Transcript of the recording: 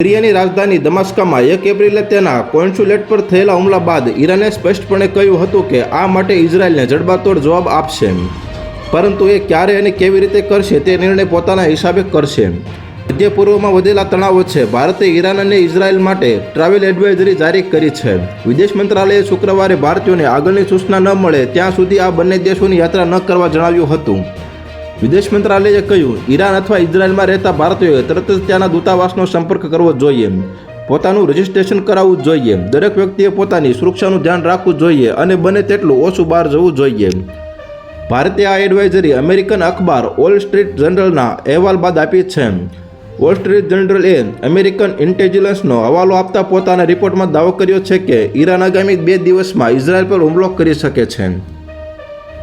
સિરિયાની રાજધાની દમાસ્કામાં એક એપ્રિલે તેના કોન્સ્યુલેટ પર થયેલા હુમલા બાદ ઈરાને સ્પષ્ટપણે કહ્યું હતું કે આ માટે ઇઝરાયલને જડબાતોડ જવાબ આપશે. પરંતુ એ ક્યારે અને કેવી રીતે કરશે તે નિર્ણય પોતાના હિસાબે કરશે. મધ્ય પૂર્વમાં વધેલા તણાવ વચ્ચે ભારતે ઈરાન અને ઇઝરાયલ માટે ટ્રાવેલ એડવાઇઝરી જારી કરી છે. વિદેશ મંત્રાલયે શુક્રવારે ભારતીયોને આગળની સૂચના ન મળે ત્યાં સુધી આ બંને દેશોની યાત્રા ન કરવા જણાવ્યું હતું. વિદેશ મંત્રાલયે કહ્યું, ઈરાન અથવા ઇઝરાયલમાં રહેતા ભારતીયોએ તરત જ ત્યાંના દૂતાવાસનો સંપર્ક કરવો જોઈએ. પોતાનું રજિસ્ટ્રેશન કરાવવું જોઈએ. દરેક વ્યક્તિએ પોતાની સુરક્ષાનું ધ્યાન રાખવું જોઈએ અને બને તેટલું ઓછું બહાર જવું જોઈએ. ભારતે આ એડવાઇઝરી અમેરિકન અખબાર ઓલ સ્ટ્રીટ જનરલના અહેવાલ બાદ આપી છે. વોલ સ્ટ્રીટ જર્નલે અમેરિકન ઇન્ટેલિજન્સનો હવાલો આપતા પોતાના રિપોર્ટમાં દાવો કર્યો છે કે, ઈરાન આગામી બે દિવસમાં ઇઝરાયલ પર હુમલો કરી શકે છે.